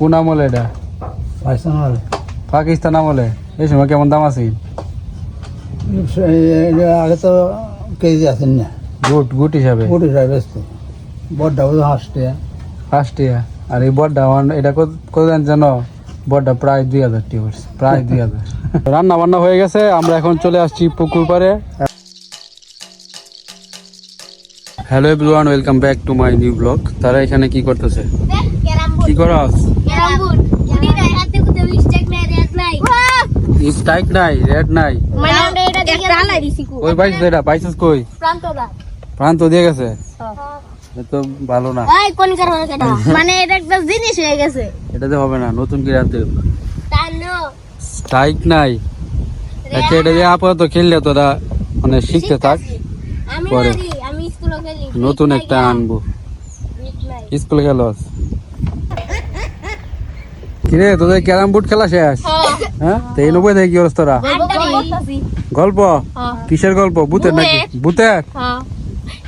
কোন আমলে এটা? পাকিস্তান হলে পাকিস্তান আমলে। এই সময় কেমন দাম আছে? আগে তো কেজি আছেন না। গুট গুট হিসাবে। কোটি হিসাবে ব্যস্ত। বড়টা হাসতে ফার্স্ট আর এই বড্ডা এটা কত কত জানো বড্ডা প্রায় দুই হাজার টি প্রায় দুই হাজার। রান্না বান্না হয়ে গেছে আমরা এখন চলে আসছি পুকুর পাড়ে। Hello everyone welcome back to my new blog তারা এখানে কি করতেছে? কি করস স্ট্রাইক নাই রেড নাই? ওই বাইস এটা বাইসেস কই? প্রান্ত দিয়ে গেছে? তো ভালো না। মানে এটা একটা জিনিস হয়ে গেছে। এটাতে হবে না নতুন কি রাখতে স্ট্রাইক নাই। আচ্ছা এটা দিয়ে আপাতত খেললে তোরা মানে শিখতে থাক। আমি পরে। নতুন একটা আনব। স্কুলে গেল কিরে তোদের ক্যারাম বোর্ড খেলা শেষ? হ্যাঁ? তো এই নব্বই থেকে কি তোরা? গল্প? কিসের গল্প? ভূতের নাকি? ভূতের?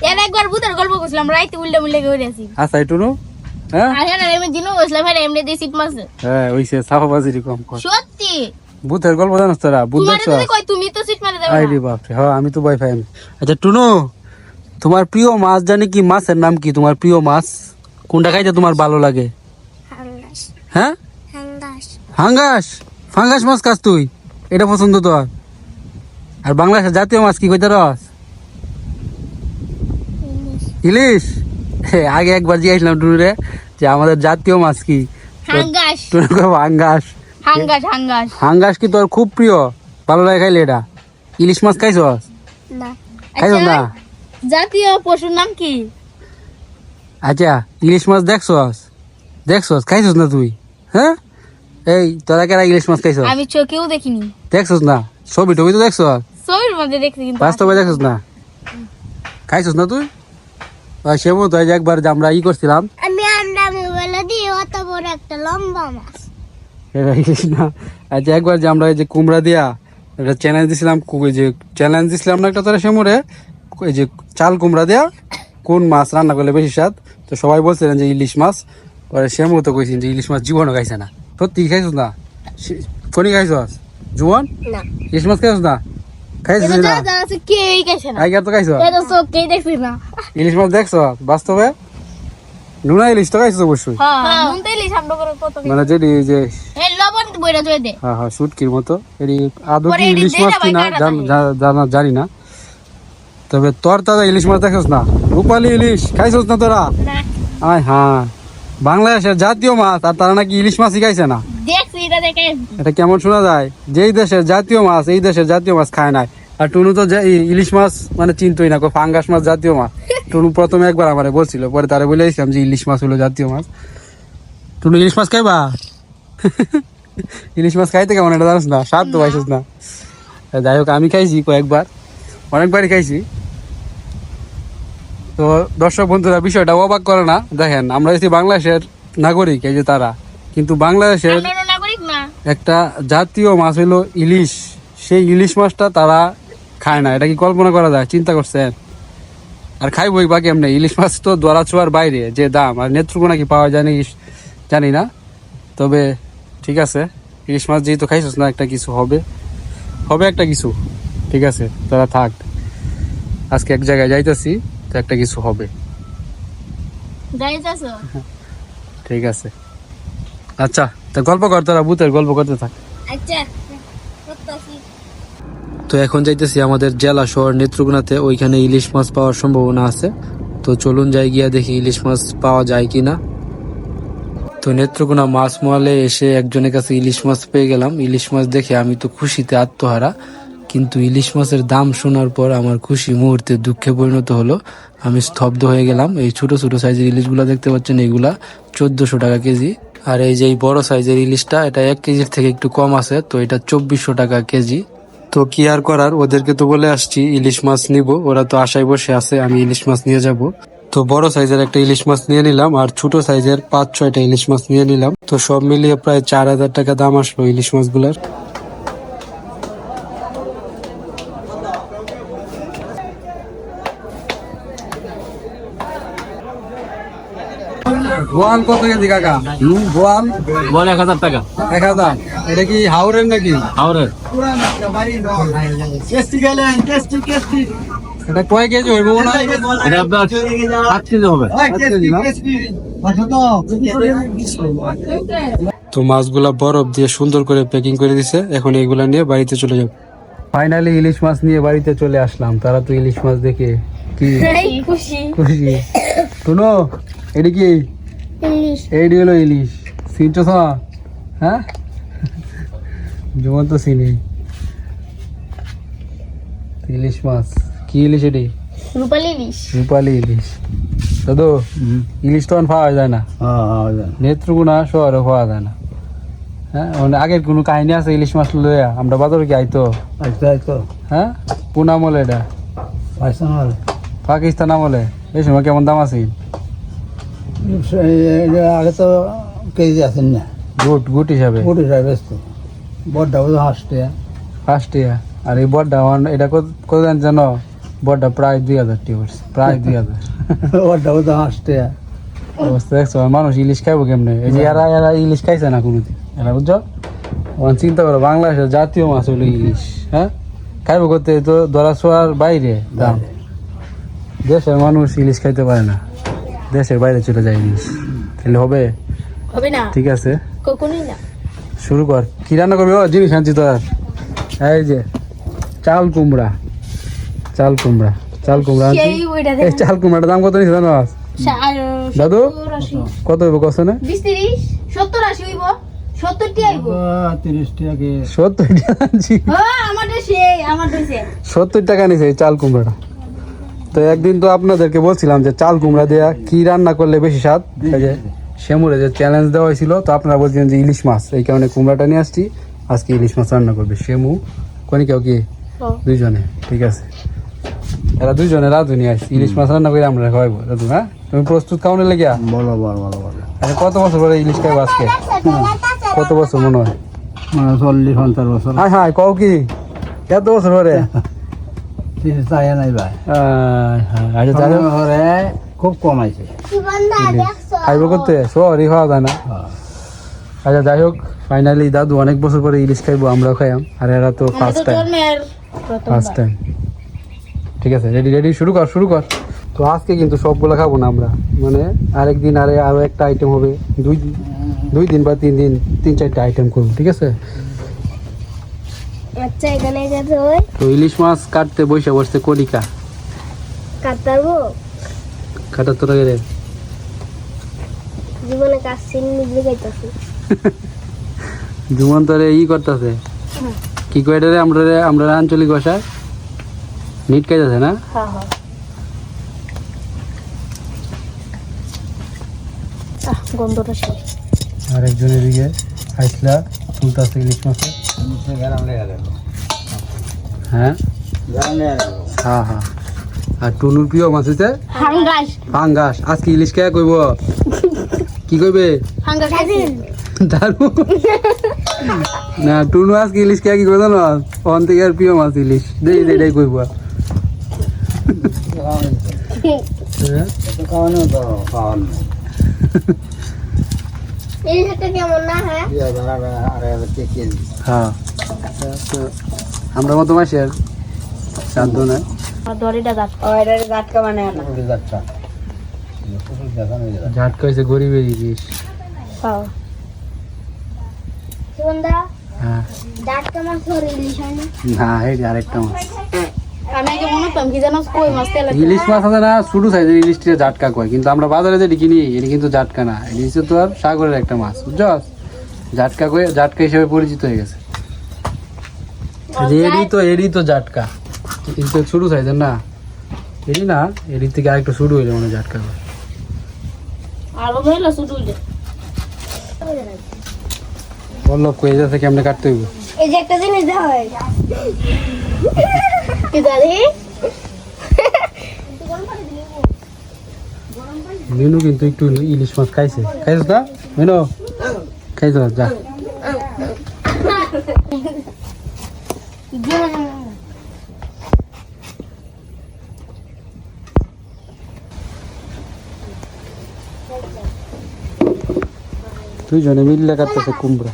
এর একবার ভূতের গল্প করছিলাম রাইতে উল্টে মুল্টে করে আছি আচ্ছা এটুনু হ্যাঁ? আর হ্যাঁ দিনও করছিলাম হ্যাঁ এমনি দিয়ে সিট মারছে। হ্যাঁ ওইসে সাফাবাজিরি কম কর। সত্যি? ভূতের গল্প জানোস তোরা? ভূত দেখছ? তুমি তো সিট মারে রে হ্যাঁ আমি তো আমি। আচ্ছা টুনু তোমার প্রিয় মাছ জানি কি মাছের নাম কি তোমার প্রিয় মাছ? কোনটা খাইতে তোমার ভালো লাগে? হ্যাঁ? ফাঙ্গাস ফাঙ্গাস মাছ খাস তুই? এটা পছন্দ তোর? আর বাংলাদেশের জাতীয় মাছ কি কইতে রস? ইলিশ। আগে একবার জিজ্ঞাসলাম টুনুরে যে আমাদের জাতীয় মাছ কি? হাঙ্গাস। হাঙ্গাস। হাঙ্গাস কি তোর খুব প্রিয়? ভালো লাগে খাইলে এটা? ইলিশ মাছ খাইছস? না। খাইছ না? জাতীয় পশুর নাম কি? আচ্ছা ইলিশ মাছ দেখছস? দেখছস? খাইছস না তুই? হ্যাঁ? এই তোরা কেরা ইলিশ মাছ খাইছস? আমি চোখেও দেখিনি। দেখছস না? ছবি টবি তো দেখছস? ছবির মধ্যে দেখছি কিন্তু বাস্তবে দেখছস না? খাইছস না তুই? ওই সেমন তো একবার যে আমরা ই করছিলাম। আমি আমরা বলে দিই অত বড় একটা লম্বা মাছ। না। আচ্ছা একবার যে আমরা এই যে কুমড়া দিয়া একটা চ্যালেঞ্জ দিছিলাম যে চ্যালেঞ্জ দিছিলাম না একটা তোরা সেমরে এই যে চাল কুমড়া দিয়া কোন মাছ রান্না করলে বেশি স্বাদ? তো সবাই বলছিলেন যে ইলিশ মাছ। পরে সেমু তো কইছেন যে ইলিশ মাছ জীবনও খাইছে না। সত্যি খাইছস না? কোনি খাইছস? জুয়ান? না। ইলিশ মাছ খাইছস না? খাইছিস না? গেছে তো না। ইলিশ মাছ দেখছ? বাস্তবে? নুনা ইলিশ তো খাইছস অবশ্যই। হ্যাঁ। নুন তেলি সামনে করে কত মানে যেটি যে এই লবণ বইরা জয় দে। হ্যাঁ হ্যাঁ শুটকির মতো। এটি আদৌ কি ইলিশ মাছ কিনা জানা জানি না। তবে তোর তাজা ইলিশ মাছ দেখছ না। রূপালি ইলিশ খাইছস না তোরা? আয় হ্যাঁ বাংলাদেশের জাতীয় মাছ আর তারা নাকি ইলিশ মাছই খাইছে না? এটা কেমন শোনা যায়? যেই দেশের জাতীয় মাছ এই দেশের জাতীয় মাছ খায় নাই। আর টুনু তো ইলিশ মাছ মানে চিনতই না ফাঙ্গাস মাছ জাতীয় মাছ। টুনু প্রথমে একবার আমারে বলছিল পরে তারে বলে দিয়েছিলাম যে ইলিশ মাছ হলো জাতীয় মাছ। টুনু ইলিশ মাছ খাইবা? ইলিশ মাছ খাইতে কেমন? এটা জানিস না? স্বাদ তো পাইছিস না। যাই হোক আমি খাইছি কয়েকবার। অনেকবারই খাইছি। তো দর্শক বন্ধুরা বিষয়টা অবাক করে না? দেখেন আমরা যদি বাংলাদেশের নাগরিক এই যে তারা। কিন্তু বাংলাদেশের না। একটা জাতীয় মাছ হলো ইলিশ। সেই ইলিশ মাছটা তারা খায় না। এটা কি কল্পনা করা যায়? চিন্তা করছেন? আর খাইবই বাকি এমনি ইলিশ মাছ তো দোয়ারা ছোঁয়ার বাইরে যে দাম। আর নেত্রকোনা কি পাওয়া যায় নাকি জানি না। তবে ঠিক আছে ইলিশ মাছ যেহেতু খাইছিস না একটা কিছু হবে। হবে একটা কিছু। ঠিক আছে তারা থাক। আজকে এক জায়গায় যাইতেছি। তো একটা কিছু হবে। ঠিক আছে। আচ্ছা তা গল্প কর তোরা ভূতের গল্প করতে থাক। আচ্ছা তো এখন যাইতেছি আমাদের জেলা শহর নেত্রকোনাতে ওইখানে ইলিশ মাছ পাওয়ার সম্ভাবনা আছে। তো চলুন যাই গিয়া দেখি ইলিশ মাছ পাওয়া যায় কিনা। তো নেত্রকোনা মাছ মহলে এসে একজনের কাছে ইলিশ মাছ পেয়ে গেলাম। ইলিশ মাছ দেখে আমি তো খুশিতে আত্মহারা। কিন্তু ইলিশ মাছের দাম শোনার পর আমার খুশি মুহূর্তে দুঃখে পরিণত হলো। আমি স্তব্ধ হয়ে গেলাম। এই ছোট ছোট সাইজের ইলিশগুলো দেখতে পাচ্ছেন এইগুলা চোদ্দশো টাকা কেজি। আর এই যে বড় সাইজের ইলিশটা, এটা এক কেজির থেকে একটু কম আছে, তো এটা চব্বিশশো টাকা কেজি। তো কি আর করার? ওদেরকে তো বলে আসছি, ইলিশ মাছ নিব। ওরা তো আশায় বসে আছে, আমি ইলিশ মাছ নিয়ে যাব। তো বড় সাইজের একটা ইলিশ মাছ নিয়ে নিলাম, আর ছোট সাইজের পাঁচ, ছয়টা ইলিশ মাছ নিয়ে নিলাম। তো সব মিলিয়ে প্রায় চার হাজার টাকা দাম আসলো ইলিশ মাছগুলার। বোয়াল কত কেজি কাকা? বোয়াল? বল এক হাজার টাকা। এক হাজার। এটা কি হাওড়ের নাকি? হাওড়ের এটা কয় কেজি হইব এটা আপনার সাত কেজি হবে। তো মাছগুলা বরফ দিয়ে সুন্দর করে প্যাকিং করে দিছে। এখন এগুলা নিয়ে বাড়িতে চলে যাব। ফাইনালি ইলিশ মাছ নিয়ে বাড়িতে চলে আসলাম। তারা তো ইলিশ মাছ দেখে কি খুশি। খুশি। শুনো এটি কি ইলিশ। এইটি হলো ইলিশ। চিনছ হ্যাঁ? যেমন তো চিনি ইলিশ মাছ। কি ইলিশ এটি? রূপালি ইলিশ। রূপালি ইলিশ। দাদু ইলিশ তো আর পাওয়া যায় না। হ্যাঁ হ্যাঁ। নেত্রকোনা শহরে পাওয়া যায় না। হ্যাঁ মানে আগের কোনো কাহিনী আছে ইলিশ মাছ লইয়া? আমরা বাজারে কি আইতো? হ্যাঁ? কোন আমলে এটা। পাকিস্তান আমলে। এই সময় কেমন দাম আছে? আগে তো কেজি আছেন না। গুট গুট হিসাবে। কোটি টাকা ব্যস্ত। বড়টা বুঝো হাসতে ফার্স্ট আর এই বড়টা এটা কত- জান জানো? বড়টা প্রায় দুই হাজার টি পড়ছে প্রায় দুই হাজার। বড়টা বুঝো হাসতে অবস্থা দেখছ? মানুষ ইলিশ খাইবো কেমনে? এই যে এরা এরা ইলিশ খাইছে না কোনোদিন। এরা বুঝছ? ওখানে চিন্তা করো বাংলাদেশের জাতীয় মাছ হলো ইলিশ হ্যাঁ? খাইবো করতে তো ধরা ছোঁয়ার বাইরে দাম। দেশের মানুষ ইলিশ খাইতে পারে না। দেশের বাইরে চলে যায় তাহলে হবে? হবে না। ঠিক আছে। কখনই না। শুরু কর। কি রান্না করবি? ও জিনিস আনছি তোর। এই যে চাল কুমড়া। চাল কুমড়া। চাল কুমড়া আনছি। এই চাল কুমড়াটার দাম কত নিচ্ছে জানো দাদু? কত হইব কষ্ট না? বিশ তিরিশ? সত্তর আশি হইব। সত্তর টাকা হ্যাঁ নিছে এই চাল কুমড়াটা। তো একদিন তো আপনাদেরকে বলছিলাম যে চাল কুমড়া দেয়া কি রান্না করলে বেশি স্বাদ? এই যে শ্যামুরে যে চ্যালেঞ্জ দেওয়া হয়েছিল তো আপনারা বলছিলেন যে ইলিশ মাছ। এই কারণে কুমড়াটা নিয়ে আসছি। আজকে ইলিশ মাছ রান্না করবে শ্যামু। কেউ কি? দুইজনে। ঠিক আছে। এরা দুইজনে রাধু নিয়ে আসছি। ইলিশ মাছ রান্না করে আমরা খাওয়াবো রাধু হ্যাঁ? তুমি প্রস্তুত খাওয়ানো লেগিয়া? বলো বলো বলো বলো। আচ্ছা কত বছর পরে ইলিশ খাইবো আজকে? কত বছর মনে হয়? মানে চল্লিশ পঞ্চাশ বছর। হ্যাঁ হ্যাঁ কও কি? এত বছর পরে নাই ভাই। ঘরে খুব কমাইছে খাইবো করতে? সরি খাওয়া যায় না। হ্যাঁ। আচ্ছা যাই হোক ফাইনালি দাদু অনেক বছর পরে ইলিশ খাইবো আমরাও খাইয়াম। আর এরা তো ফার্স্ট টাইম ফার্স্ট টাইম ঠিক আছে রেডি রেডি শুরু কর শুরু কর। তো আজকে কিন্তু সবগুলো খাব না আমরা। মানে আরেকদিন আরে আরও একটা আইটেম হবে। দুই দুই দিন বা তিন দিন তিন চারটা আইটেম করব ঠিক আছে? আচ্ছা এখানে গেছে ওই তো ইলিশ মাছ কাটতে বসে বসতে কলিকা তোরা গেলে জীবনে কাজ নিজে গাইতেছি জুমন তোরে ই করতেছে। কি কয় রে আমরা রে- আমরা আঞ্চলিক ভাষায়? নিট খাইতেছে না? হ্যাঁ হ্যাঁ। গন্ধটা সেই আর একজন এদিকে আইসলা তুলতেছে ইলিশ মাছ গেলাম লেগে গেল হ্যাঁ? হ্যাঁ হ্যাঁ। আর টুনুর প্রিয় মাছ হইছে হাঙ্গাস পাঙ্গাস আজকে ইলিশ কে কইব? কি কইবে? দারু না টুনু আজকে ইলিশ কে কি কইব জানো? অন থেকে আর প্রিয় মাছ ইলিশ। দেই দেই দেই কইব হ্যাঁ? আমরা মতো মাসের সাধ্য নয় মানে না। কুড়ি হাজার টাকা দেখানো যায় ঝাটকা হয়েছে গরিবের হ্যাঁ হয়। না না এই যে আরেকটা মাছ। আমি আগে করতাম কি জানো? কই মাছ তেল ইলিশ মাছ আছে না ছোট সাইজের ইলিশটা জাটকা কয় কিন্তু আমরা বাজারে যেটি কিনি এটি কিন্তু জাটকা না। ইলিশ তো আর সাগরের একটা মাছ বুঝছস? জাটকা কয়ে জাটকা হিসেবে পরিচিত হয়ে গেছে। এডি তো এডি তো জাটকা। এটি তো ছোট সাইজের না। এডি না এডি থেকে আরেকটু শুরু হইলে মনে হয় জাটকা কয় আলো হইল। শুধু বল্লভ কয়ে যাচ্ছে কেমনে কাটতে হইব? এই যে একটা জিনিস দেওয়া হয় কি দাদি মিনু কিন্তু একটু ইলিশ মাছ খাইছে। খাইছিস না? মিনু? খাইছ যা। দুইজনে মিললে কাটতেছে কুমড়া।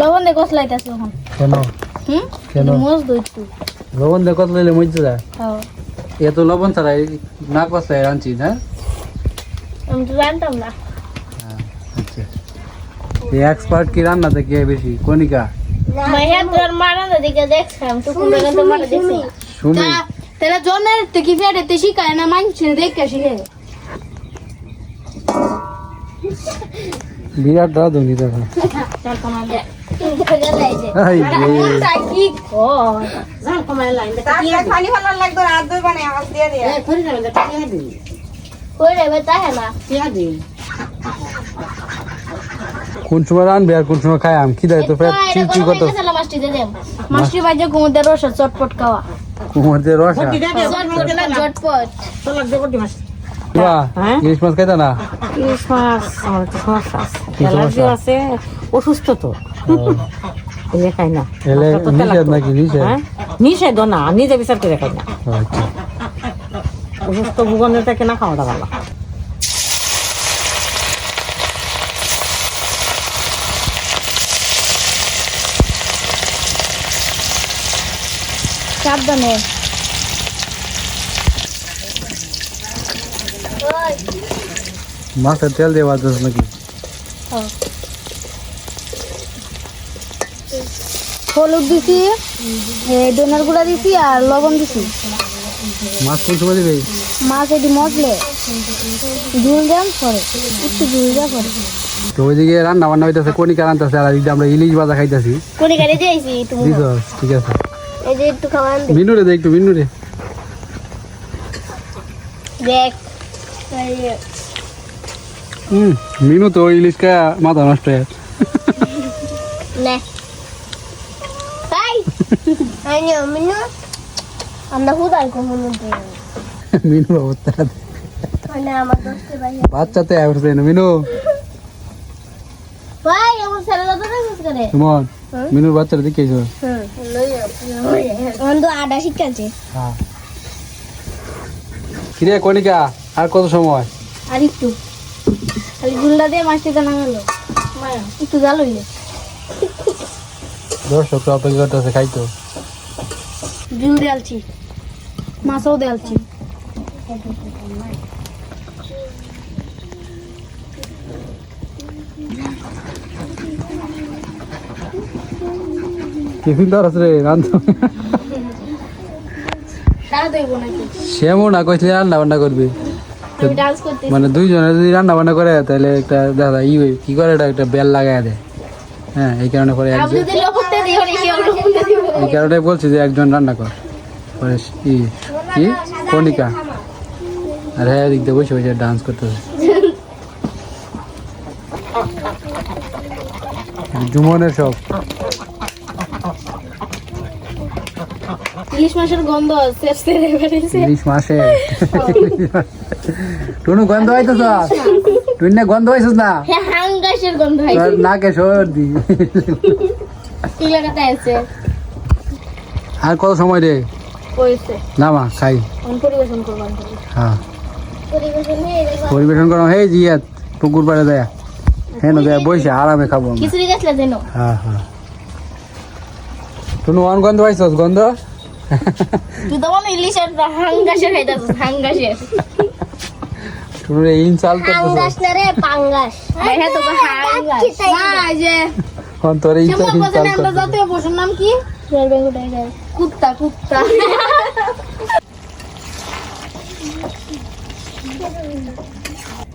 লবণ দিয়ে কষলাইতেছে এখন। কেন? হুম? কেন? মোজ দই একটু লবণ দিয়ে কত লইলে মজতে যায়? হ্যাঁ। এত লবণ ছাড়া না কষায় রাঁধছি হ্যাঁ আমি তো জানতাম না। আচ্ছা। এই এক্সপার্ট কি রান্না থেকে বেশি? কনিকা মাইয়া তোর মারা দিকে দেখছিলাম তো কোন তো মারা দেখছি। সুমি? তেরা জনের থেকে ফেরে তে শিখায় না মানছে দেখে শিখে। বিরাট রাঁধুনি দেখো চল কোন সময় রানবে আর কোন সময় খাই আম? কি দেয় তো চিউ চিউ করতে মাছটি বাজে কুমুদের রস চটপট খাওয়া। কুমার রসা? চটপট। চটপট বাহ, ইলিশ মাছ খাইতা না? ইলিশ মাছ আমার একটু সমস্যা আছে। সমস্যা? আছে অসুস্থ তো। এলে খাই না। তো নিষেধ। নাকি নিষেধ? হ্যাঁ? নিষেধ না নিজে বিচার করে খাই না। আচ্ছা। অসুস্থ ভূগণের থেকে না খাওয়াটা ভালো। সাবধানে। মাছের তেল দিয়ে বাজতেছ নাকি? হলুদ দিছি ডোনার গুঁড়া দিছি আর লবণ দিছি। মাছ কোন সময় দিবে? মাছ এটি ঝুল দেন পরে একটু ঝুল দেওয়া পরে। তো ওইদিকে রান্না বান্না হইতেছে কনিকা রান্নতেছে আর এদিকে আমরা ইলিশ ভাজা খাইতেছি। কোনি গাড়ি দিয়েছি তুমি ঠিক আছে। এই যে একটু খাওয়ান দে একটু মিনুরে। দেখ হুম মিনু তো ইলিশ খায় মাথা নষ্ট হয়ে নে। আইনো মিনু। আমরা হুদাই মিনু অবস্থা মানে আমার দোস্তে ভাই বাচ্চাতে আসছে না মিনু। ভাই আমার ছেলে দাদা দেখছিস করে। সুমন মিনুর বাচ্চাটা দেখেছ হুম। তো আডা শিখাচ্ছে হ্যাঁ। কিরে কনিকা আর কত সময়? আর একটু। খালি গুল্লা দিয়ে মাছটি টানা গেল। মায়া। একটু জাল হইলে। দর্শকরা অপেক্ষা করতেছে খাইতো। জুল দেয়ালছি। মাছও দেয়ালছি। টিফিন তো আছে রে নাকি? সেমন না কইছিলে রান্না বান্না করবি। আমি ডান্স করতে মানে দুইজনে যদি রান্না বান্না করে তাহলে একটা দাদা ই কি করে এটা? একটা বেল লাগাই দেয়। হ্যাঁ এই কারণে পরে কি এই কারণে বলছি যে একজন রান্না কর। পরে ই কি? কনিকা আর হ্যাঁ এদিক দিয়ে বসে বসে ডান্স করতেছে। জুমনের সব ইলিশ মাছের গন্ধ বেরিয়েছে ইলিশ মাসে টুনু গন্ধ হইতেছ? তুই না গন্ধ হইছিস না? হ্যাঁ হাঙ্গাসের গন্ধ হয় তোর নাকে সর্দি। কি লাগাতে আছে। আর কত সময় রে? কইছে না মা খাই। পরিবেশন করব হ্যাঁ। পরিবেশন হয়ে পরিবেশন হে জিয়াত পুকুর পাড়ে দেয়া হ্যাঁ না দেয়া বসে আরামে খাব খিচুড়ি গেছলে দেন হ্যাঁ হ্যাঁ। টুনু অন গন্ধ পাইছস? গন্ধ? তুই তো মনে ইলিশের হাঙ্গাসের খাইতাছিস হাঙ্গাসের। টুনু রে ইনসাল করতেছ। না রে পাঙ্গাস। ভাই হ্যাঁ তো হাঙ্গাস না যে। কোন তোর ইনসাল কেমন পছন্দ আমরা জাতীয় পশুর নাম কি? কুত্তা কুত্তা।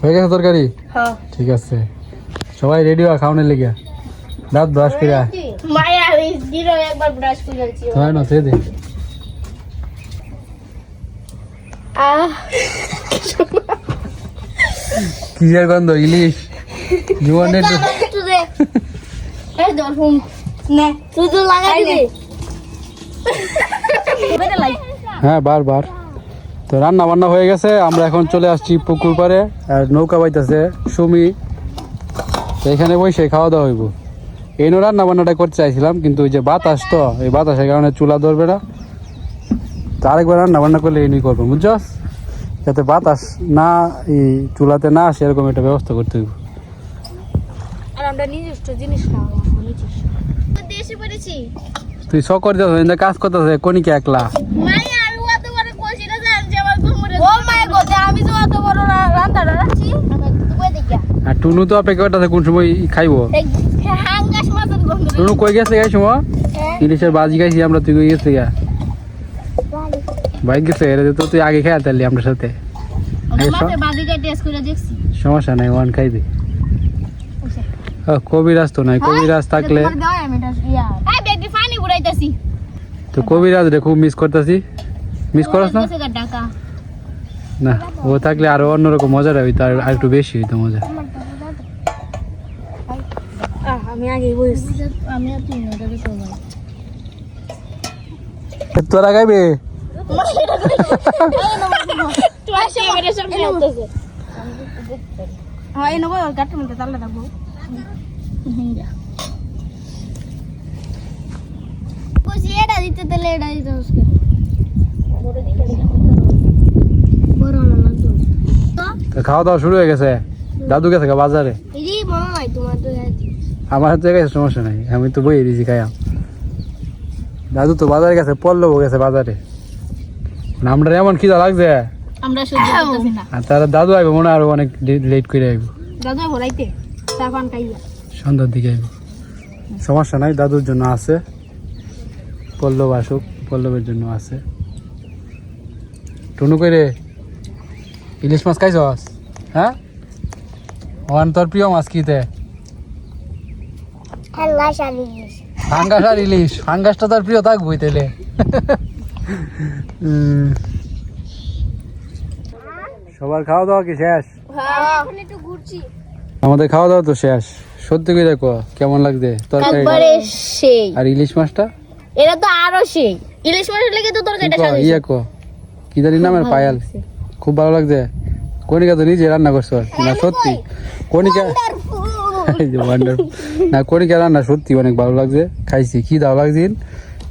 হয়ে গেছে তরকারি? হ্যাঁ। ঠিক আছে। সবাই রেডি হওয়া খাওয়ানোর লেগে। দাঁত ব্রাশ করে মায়া জিরো একবার ব্রাশ করে তোমার না দে। কিসের গন্ধ ইলিশ? জুয়ানের এই হুম। নে। তুই তো লাগাই দে হ্যাঁ বারবার তো রান্না বান্না হয়ে গেছে আমরা এখন চলে আসছি পুকুর পাড়ে আর নৌকা বাইতেছে সুমি। এখানে বসে খাওয়া দাওয়া হইব। এই নো রান্না বান্নাটা করতে চাইছিলাম কিন্তু ওই যে বাতাস তো এই বাতাসের কারণে চুলা ধরবে না। তো আরেকবার রান্না বান্না করলে এই নিয়ে করব বুঝছস? যাতে বাতাস না এই চুলাতে না আসে এরকম একটা ব্যবস্থা করতে হইব। আর আমরা নিজস্ব জিনিস খাওয়া নিজস্ব। দেশে পড়েছি। তুই সকর দিস কাজ করতেছে কনিকে একলা। আর টুনু তো অপেক্ষা করতেছে কোন সময় খাইবো। টুনু কই গেছে গাই সময়? ইলিশের বাজি খাইছি আমরা তুই কই গেছে গা? বাইক গেছে এর তো তুই আগে খেয়ে তাহলে আমরা সাথে সমস্যা নাই ওয়ান খাইবি। ও, কবিরাজ তো নাই কবিরাজ থাকলে তো কবিরাজ রে খুব মিস করতেছি। মিস করস না? না ও থাকলে আরও অন্যরকম মজা হইতো আর আর একটু বেশি হইতো মজা। তো তোরা খাইবে? খাওয়া দাওয়া শুরু হয়ে গেছে। দাদু গেছে বাজারে। আমার গেছে, সমস্যা নাই। আমি তো বই দিছি খাইয়াম দাদু তো বাজারে গেছে পল্লব গেছে বাজারে। আমরা এমন খিদা লাগছে? আমরা সহ্য করতেছি না। আর তারা দাদু আইব মনে হয় আরও অনেক লেট করে আইবো। দাদু হরাইতে চা পান খাইয়া। সন্ধ্যার দিকে আইবো। সমস্যা নাই দাদুর জন্য আছে। পল্লব আসুক পল্লবের জন্য আছে। টুনু কইরে ইলিশ মাছ খাইছস? হ্যাঁ? ওয়ান তোর প্রিয় মাছ কিতে? ফাঙ্গাস আর ইলিশ। ফাঙ্গাসটা তোর প্রিয় থাকবই তাইলে। উম। সবার খাওয়া দাওয়া কি শেষ? ঘুরছি। আমাদের খাওয়া দাওয়া তো শেষ। সত্যি করে দেখো কেমন লাগছে তরকারি? সেই। আর ইলিশ মাছটা? এটা তো আরও সেই। ইলিশ মাছের লেগে তো তরকারিটা সাজাইছে ইয়ে কো। কি জানি নামের পায়াল। খুব ভালো লাগছে। কনিকা তো নিজে রান্না করছ না সত্যি? কনিকা। না কনিকা রান্না সত্যি অনেক ভালো লাগছে। খাইছি কি দাও লাগছে।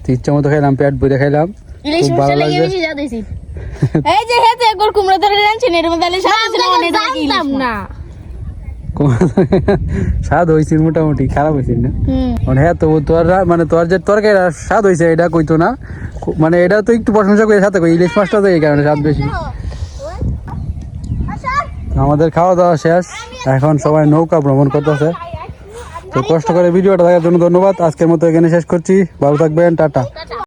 তো ইচ্ছা মতো খাইলাম পেট ভরে খাইলাম। ইলিশ খুব ভালো লেগে বেশি যা দিছি এই যে হেতে একবার কুমড়া রাঁধছেন এর মধ্যে তাহলে সাদা ছিল অনেক জানতাম না। স্বাদ হয়েছে মোটামুটি খারাপ হয়েছে না। মানে হ্যাঁ তো তোর মানে তোর যে তরকারি স্বাদ হয়েছে এটা কইতো না। মানে এটা তো একটু প্রশংসা করে সাথে কই ইলিশ মাছটা তো এই কারণে স্বাদ বেশি। আমাদের খাওয়া দাওয়া শেষ এখন সবাই নৌকা ভ্রমণ করতেছে। তো কষ্ট করে ভিডিওটা দেখার জন্য ধন্যবাদ। আজকের মতো এখানে শেষ করছি। ভালো থাকবেন টাটা।